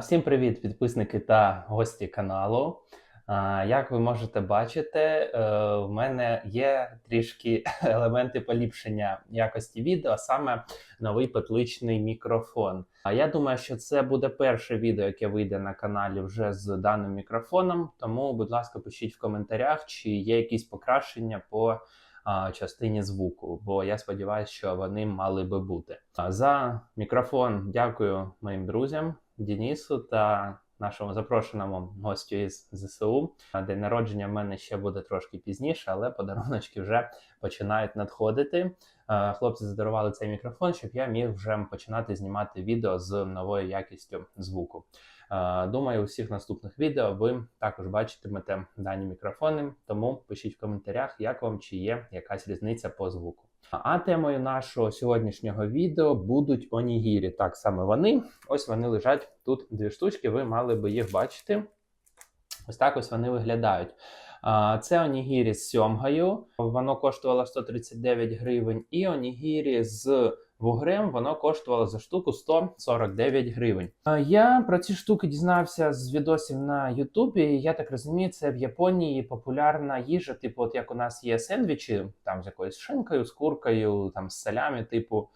Всім привіт, підписники та гості каналу. Як ви можете бачити, е, в мене є трішки елементи поліпшення якості відео, а саме новий петличний мікрофон. А я думаю, що це буде перше відео, яке вийде на каналі вже з даним мікрофоном. Тому, будь ласка, пишіть в коментарях, чи є якісь покращення по частині звуку, бо я сподіваюся, що вони мали би бути. За мікрофон дякую моїм друзям Денису та нашому запрошеному гостю із ЗСУ. День народження в мене ще буде трошки пізніше, але подаруночки вже починають надходити. Хлопці задарували цей мікрофон, щоб я міг вже починати знімати відео з новою якістю звуку. Думаю, у всіх наступних відео ви також бачитимете дані мікрофони, тому пишіть в коментарях, як вам чи є якась різниця по звуку. А темою нашого сьогоднішнього відео будуть онігірі. Так саме вони. Ось вони лежать тут дві штучки. Ви мали би їх бачити. Ось так ось вони виглядають. Це онігірі з сьомгою. Воно коштувало 139 гривень, і онігірі з вугрем воно коштувало за штуку 149 гривень. Я про ці штуки дізнався з відосів на Ютубі. Я так розумію, це в Японії популярна їжа, типу, от як у нас є сендвічі, там з якоюсь шинкою, з куркою, там з салями, типу,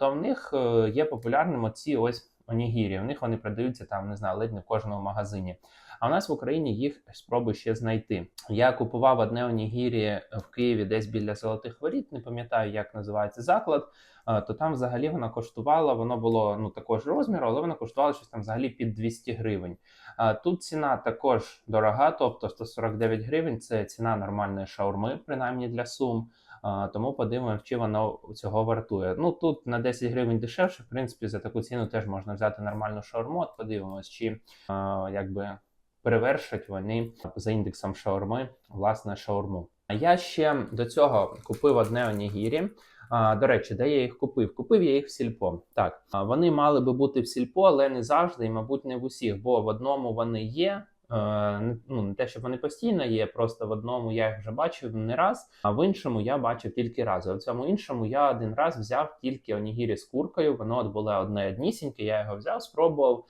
то в них е, є популярним оці ось онігірі. У них вони продаються там, не знаю, ледь не в кожному магазині. А в нас в Україні їх спробую ще знайти. Я купував одне онігірі в Києві десь біля золотих воріт, не пам'ятаю, як називається заклад. е, То там взагалі воно коштувало, воно було ну також розміру, але воно коштувало щось там взагалі під 200 гривень. А Тут ціна також дорога, тобто 149 гривень це ціна нормальної шаурми, принаймні для сум. А, Тому подивимося, чи воно цього вартує. Ну тут на 10 гривень дешевше. В принципі, за таку ціну теж можна взяти нормальну шаурму. От подивимось, чи якби перевершать вони за індексом шаурми власне шаурму. А я ще до цього купив одне онігірі. До речі, де я їх купив? Купив я їх в сільпо. Так, вони мали би бути в сільпо, але не завжди, і, мабуть, не в усіх, бо в одному вони є. Е, Ну, не те, щоб вони постійно є, просто в одному я їх вже бачив не раз, а в іншому я бачив тільки раз. А в цьому іншому я один раз взяв тільки онігірі з куркою. Воно от було одне однісіньке, я його взяв, спробував.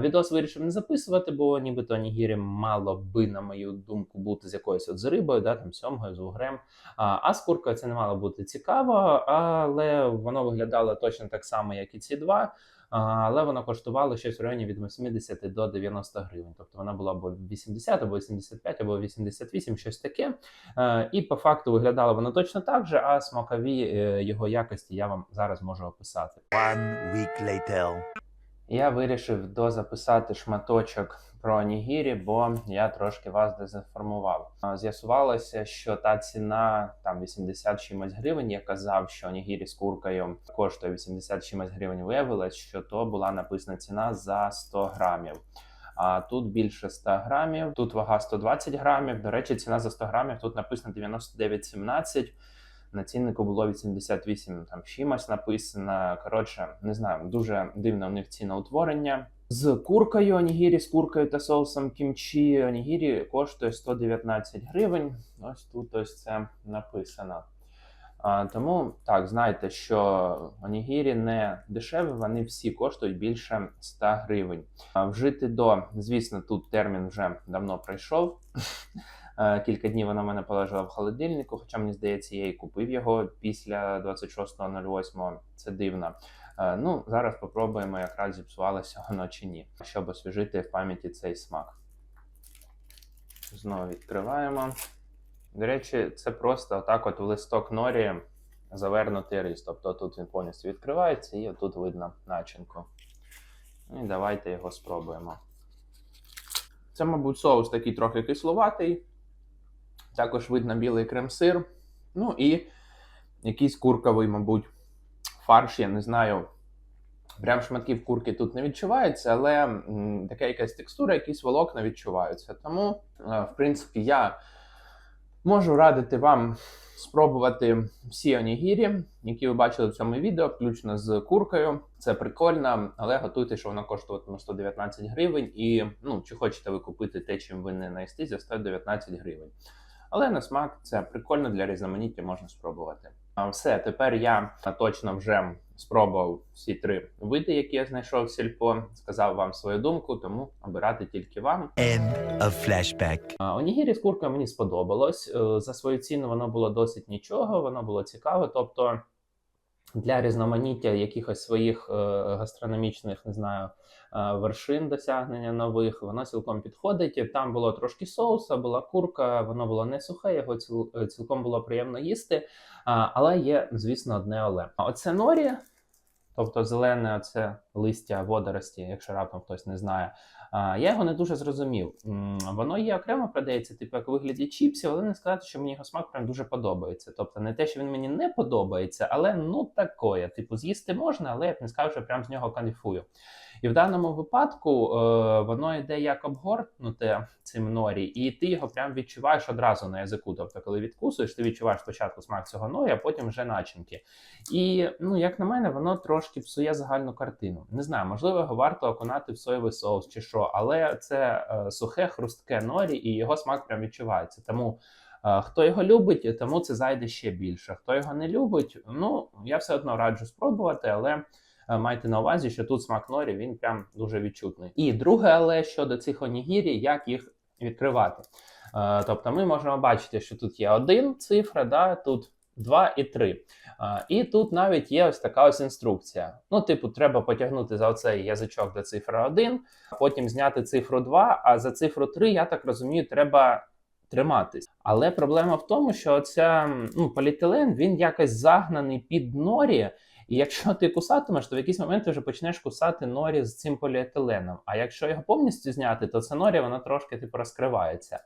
Відос вирішив не записувати, бо нібито онігірі мало би, на мою думку, бути з якоюсь от з рибою, да, там сьомгою, з угрем. А з куркою це не мало бути цікаво, але воно виглядало точно так само, як і ці два. Але воно коштувало щось в районі від 80 до 90 гривень. Тобто вона була або 80, або 85, або 88, щось таке. Е, І по факту виглядало воно точно так же, а смакові е, його якості я вам зараз можу описати. One week later. Я вирішив дозаписати шматочок про Нігірі, бо я трошки вас дезінформував. З'ясувалося, що та ціна там 80 чимось гривень. Я казав, що Нігірі з куркою коштує 80 чимось гривень. Виявилось, що то була написана ціна за 100 грамів. А тут більше 100 грамів, тут вага 120 грамів. До речі, ціна за 100 грамів тут написано 99,17. На ціннику було 88 там чимось написано. Коротше, не знаю, дуже дивне у них ціноутворення. З куркою онігірі, з куркою та соусом кімчі онігірі коштує 119 гривень. Ось тут ось це написано. А, тому так, знайте, що онігірі не дешеві, вони всі коштують більше 100 гривень. А, вжити до, звісно, тут термін вже давно пройшов. Кілька днів вона в мене полежала в холодильнику, хоча мені здається, я і купив його після 26.08. Це дивно. Е, Ну, зараз попробуємо, якраз зіпсувалося воно чи ні, щоб освіжити в пам'яті цей смак. Знову відкриваємо. До речі, це просто отак от в листок норі завернутий рис. Тобто тут він повністю відкривається і тут видно начинку. Ну І давайте його спробуємо. Це, мабуть, соус такий трохи кисловатий. Також видно білий крем-сир. Ну і якийсь курковий, мабуть, фарш, я не знаю. Прям шматків курки тут не відчувається, але така якась текстура, якісь волокна відчуваються. Тому, е, в принципі, я можу радити вам спробувати всі онігірі, які ви бачили в цьому відео, включно з куркою. Це прикольно, але готуйте, що воно коштуватиме 119 гривень. І ну, чи хочете ви купити те, чим ви не наїстись, за 119 гривень. Але на смак це прикольно для різноманіття можна спробувати. Все, тепер я точно вже спробував всі три види, які я знайшов в сільпо. Сказав вам свою думку, тому обирати тільки вам. End of flashback. Онігірі з куркою мені сподобалось. Е, За свою ціну воно було досить нічого, воно було цікаве. Тобто для різноманіття якихось своїх е, гастрономічних, не знаю, е, вершин досягнення нових, воно цілком підходить. Там було трошки соуса, була курка, воно було не сухе, його е, цілком було приємно їсти. Але є, звісно, одне але. А Оце норі, тобто зелене оце листя водорості, якщо раптом хтось не знає. Я його не дуже зрозумів. Воно є окремо продається, типу як у вигляді чіпсів, але не сказати, що мені його смак прям дуже подобається. Тобто не те, що він мені не подобається, але ну такое. Типу, з'їсти можна, але я б не сказав, що прям з нього кайфую. І в даному випадку е, воно йде як обгорнуте цим норі, і ти його прям відчуваєш одразу на язику. Тобто, коли відкусуєш, ти відчуваєш спочатку смак цього норі, а потім вже начинки. І ну, як на мене, воно трошки псує загальну картину. Не знаю, можливо, його варто окунати в соєвий соус чи що, але це е, сухе, хрустке норі, і його смак прям відчувається. Тому е, хто його любить, тому це зайде ще більше. Хто його не любить, ну я все одно раджу спробувати, але. е, Майте на увазі, що тут смак норі він прям дуже відчутний. І друге, але щодо цих онігірі, як їх відкривати. Тобто ми можемо бачити, що тут є один цифра, да, тут два і три. А, І тут навіть є ось така ось інструкція. Ну, типу, треба потягнути за оцей язичок до цифри 1, потім зняти цифру 2, а за цифру 3, я так розумію, треба триматись. Але проблема в тому, що ця ну, поліетилен він якось загнаний під норі. І якщо ти кусатимеш, то в якийсь момент ти вже почнеш кусати норі з цим поліетиленом. А якщо його повністю зняти, то це норі вона трошки типу розкривається.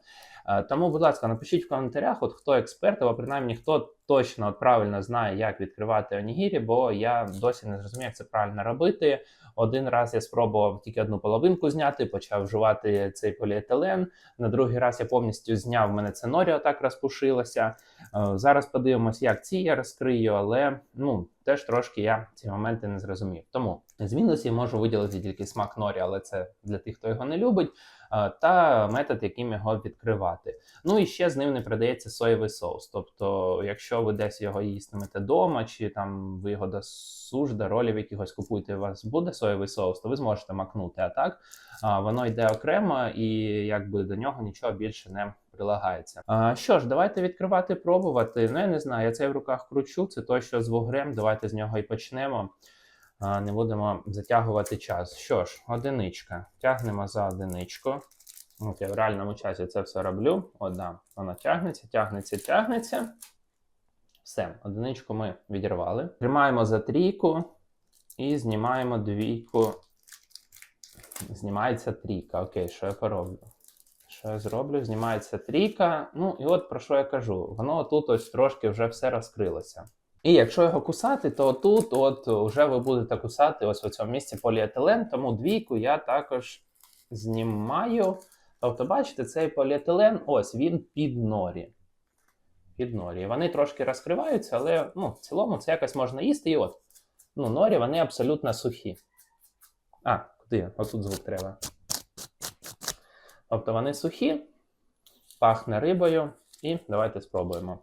Е, Тому, будь ласка, напишіть в коментарях, от хто експерт, або принаймні хто точно от правильно знає, як відкривати онігірі, бо я досі не зрозумів, як це правильно робити. Один раз я спробував тільки одну половинку зняти, почав вживати цей поліетилен. На другий раз я повністю зняв, мене це норі отак розпушилося. Е, Зараз подивимось, як ці я розкрию, але ну теж трошки я ці моменти не зрозумів. Тому з мінусів можу виділити тільки смак норі, але це для тих, хто його не любить. Е, Та метод, яким його відкривати. Ну і ще з ним не продається соєвий соус. Тобто, якщо ви десь його їстимете вдома, чи там ви його до суш, до ролів якихось купуєте, у вас буде соєвий соус, то ви зможете макнути. А так воно йде окремо і якби до нього нічого більше не прилагається. А, що ж, давайте відкривати, пробувати. Ну я не знаю, я цей в руках кручу. Це той, що з вугрем. Давайте з нього і почнемо. Не будемо затягувати час. Що ж, одиничка. Тягнемо за одиничку. От я в реальному часі це все роблю. От, да, воно тягнеться, тягнеться, тягнеться. Все, одиничку ми відірвали. Тримаємо за трійку і знімаємо двійку. Знімається трійка. Окей, що я пороблю? Що я зроблю? Знімається трійка. Ну, і от про що я кажу. Воно тут ось трошки вже все розкрилося. І якщо його кусати, то тут от вже ви будете кусати ось в цьому місці поліетилен, тому двійку я також знімаю. Тобто, бачите, цей поліетилен, ось він під норі. Під норі. Вони трошки розкриваються, але ну, в цілому це якось можна їсти. І от, ну, норі вони абсолютно сухі. А, куди? Отут звук треба. Тобто вони сухі, пахне рибою, і давайте спробуємо.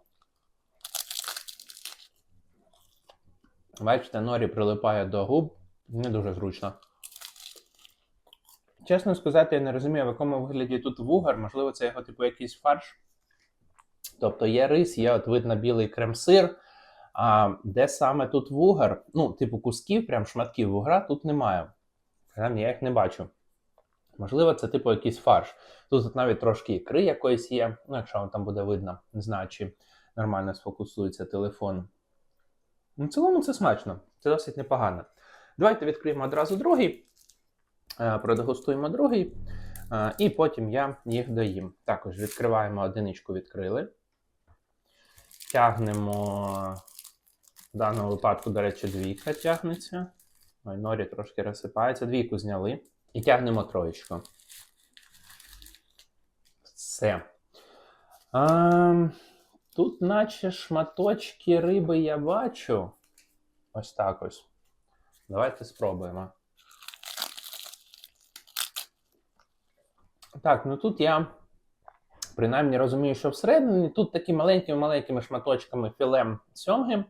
Бачите, норі прилипає до губ, не дуже зручно. Чесно сказати, я не розумію, в якому вигляді тут вугар, можливо, це його типу якийсь фарш. Тобто є рис, є от видно білий крем-сир. А де саме тут вугар? Ну, типу кусків, прям шматків вугра тут немає. Прям я їх не бачу. Можливо, це типу якийсь фарш. Тут от навіть трошки ікри якоїсь є. Ну, якщо вам там буде видно, не знаю, чи нормально сфокусується телефон. Ну, В цілому це смачно, це досить непогано. Давайте відкриємо одразу другий, е, продегустуємо другий, е, і потім я їх доїм. Також відкриваємо одиничку, відкрили. Тягнемо, в даному випадку, до речі, двійка тягнеться. Ой, норі трошки розсипається. Двійку зняли. І тягнемо троєчку. Все. А, тут, наче шматочки риби я бачу. Ось так ось. Давайте спробуємо. Так, ну тут я принаймні розумію, що всередині тут такі маленькими-маленькими шматочками філем сьомги.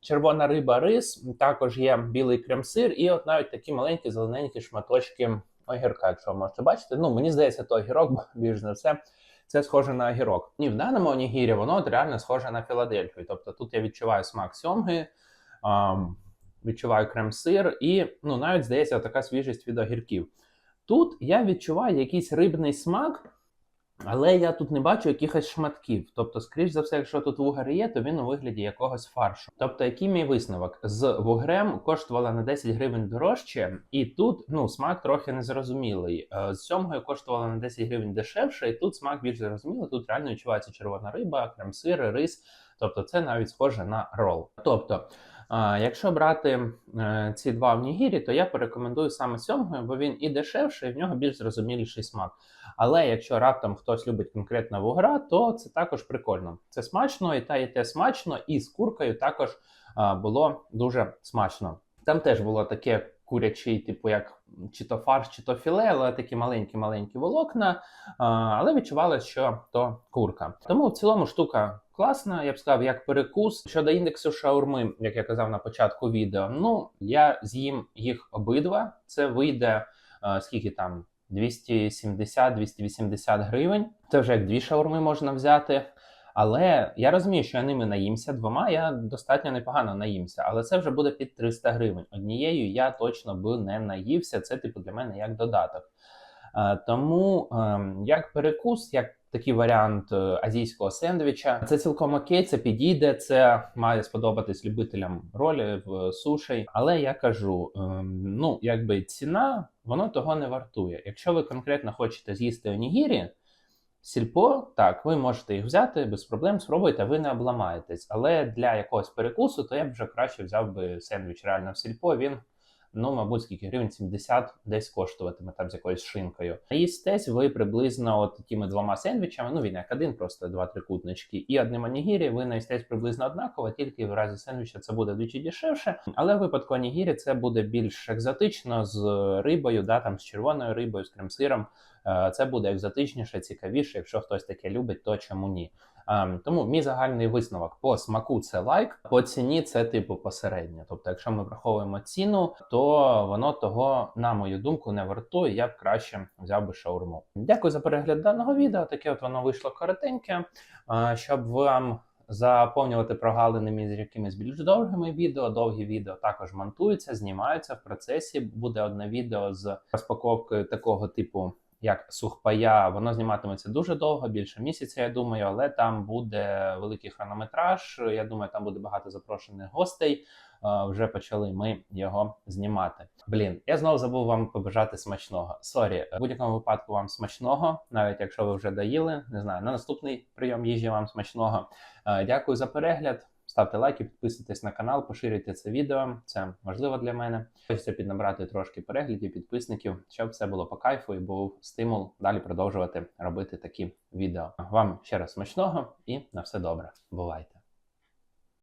червона риба, рис, також є білий крем-сир, і от навіть такі маленькі зелененькі шматочки огірка, якщо ви можете бачити. Ну, мені здається, то огірок, більш за все. Це схоже на огірок. Ні, в даному онігірі воно от реально схоже на Філадельфію. Тобто тут я відчуваю смак сьомги, відчуваю крем-сир і ну, навіть здається, така свіжість від огірків. Тут я відчуваю якийсь рибний смак, але я тут не бачу якихось шматків. Тобто, скоріш за все, якщо тут вугар є, то він у вигляді якогось фаршу. Тобто, який мій висновок? З вугрем коштувала на 10 гривень дорожче, і тут ну, смак трохи незрозумілий. Е, З сьомгою коштувала на 10 гривень дешевше, і тут смак більш зрозумілий. Тут реально відчувається червона риба, крем-сир, рис. Тобто, це навіть схоже на рол. Тобто. Якщо брати е, ці два в Нігірі, то я порекомендую саме сьомгою, бо він і дешевший, і в нього більш зрозуміліший смак. Але якщо раптом хтось любить конкретно вугра, то це також прикольно. Це смачно, і та і те смачно, і з куркою також було дуже смачно. Там теж було таке курячий, типу, як чи то фарш, чи то філе, але такі маленькі-маленькі волокна. Але відчувалося, що то курка. Тому в цілому штука класна, я б сказав, як перекус. Щодо індексу шаурми, як я казав на початку відео, ну я з'їм їх обидва. Це вийде скільки там 270-280 гривень. Це вже як дві шаурми можна взяти. Але я розумію, що я ними наїмся двома, я достатньо непогано наїмся, але це вже буде під 300 гривень. Однією я точно би не наївся. Це типу для мене як додаток. Е, Тому ем, як перекус, як такий варіант е, азійського сендвіча, це цілком окей, це підійде, це має сподобатись любителям ролі в суші. Але я кажу: ем, ну якби ціна, воно того не вартує. Якщо ви конкретно хочете з'їсти онігірі, Сільпо, так, ви можете їх взяти без проблем, спробуйте, ви не обламаєтесь. Але для якогось перекусу, то я б вже краще взяв би сендвіч реально в сільпо. Він, ну, мабуть, скільки гривень 70 десь коштуватиме там з якоюсь шинкою. Наїстесь ви приблизно от такими двома сендвічами, ну він як один, просто два трикутнички, і одним онігірі ви наїстесь приблизно однаково, тільки в разі сендвіча це буде двічі дешевше. Але в випадку онігірі це буде більш екзотично з рибою, да, там з червоною рибою, з крем-сиром. Е, Це буде екзотичніше, цікавіше. Якщо хтось таке любить, то чому ні? Ем, Тому мій загальний висновок по смаку це лайк, по ціні це типу посереднє. Тобто, якщо ми враховуємо ціну, то воно того, на мою думку, не вартує. Я б краще взяв би шаурму. Дякую за перегляд даного відео. Таке от воно вийшло коротеньке, Е, щоб вам. Заповнювати прогалини між якимись більш довгими відео. Довгі відео також монтуються, знімаються в процесі. Буде одне відео з розпаковкою такого типу як сухпая, воно зніматиметься дуже довго, більше місяця, я думаю, але там буде великий хронометраж. Я думаю, там буде багато запрошених гостей. Е, Вже почали ми його знімати. Блін, я знову забув вам побажати смачного. Сорі, в будь-якому випадку вам смачного, навіть якщо ви вже доїли. Не знаю, на наступний прийом їжі вам смачного. Е, Дякую за перегляд. Ставте лайки, підписуйтесь на канал, поширюйте це відео. Це важливо для мене. Хочеться піднабрати трошки переглядів, підписників, щоб все було по кайфу і був стимул далі продовжувати робити такі відео. Вам ще раз смачного і на все добре. Бувайте!